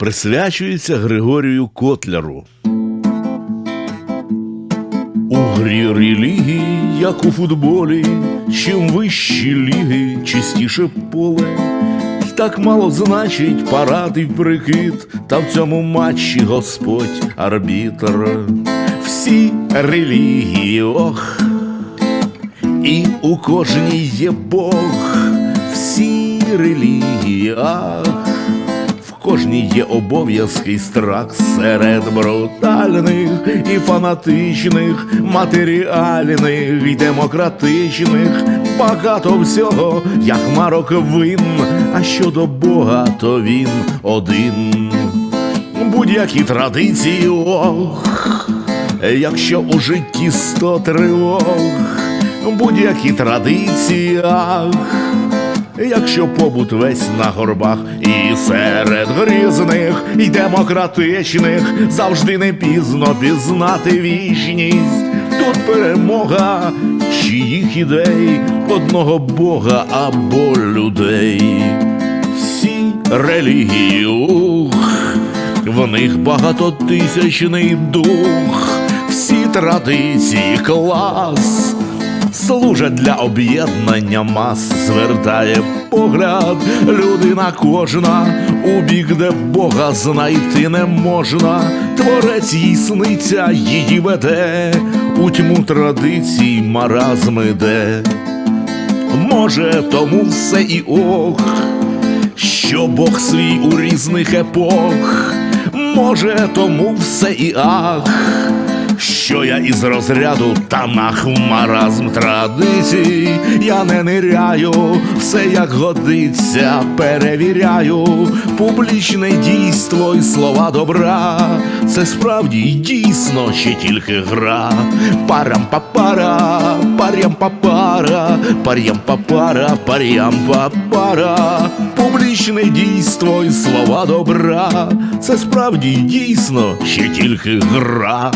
присвячується Григорію Котляру. У грі релігії, як у футболі, чим вищі ліги, чистіше поле. Так мало значить парад і прикид, та в цьому матчі Господь арбітр. Всі релігії, ох, і у кожній є Бог, всі релігії, ах, кожній є обов'язки страх серед брутальних і фанатичних, матеріальних і демократичних, багато всього, як марок вин, а щодо Бога, то він один. Будь-які традиції, ох, якщо у житті сто тривог, будь-які традиції, ах, якщо побут весь на горбах і серед грізних і демократичних завжди не пізно пізнати вічність. Тут перемога чиїх ідей, одного Бога або людей. Всі релігії, ух, в них багатотисячний дух, всі традиції клас служать для об'єднання мас, звертає погляд людина кожна, у бік, де Бога знайти не можна, творець їй сниться, її веде, у тьму традицій маразм іде. Може, тому все і ох, що Бог свій у різних епох, може, тому все і ах, що я із розряду танах в маразм традицій, я не ниряю, все як годиться, перевіряю, публічне дійство і слова добра, це справді й дійсно ще тільки гра. Парам папара, парям папара, парям папара, парям папара, публічне дійство і слова добра, це справді й дійсно ще тільки гра.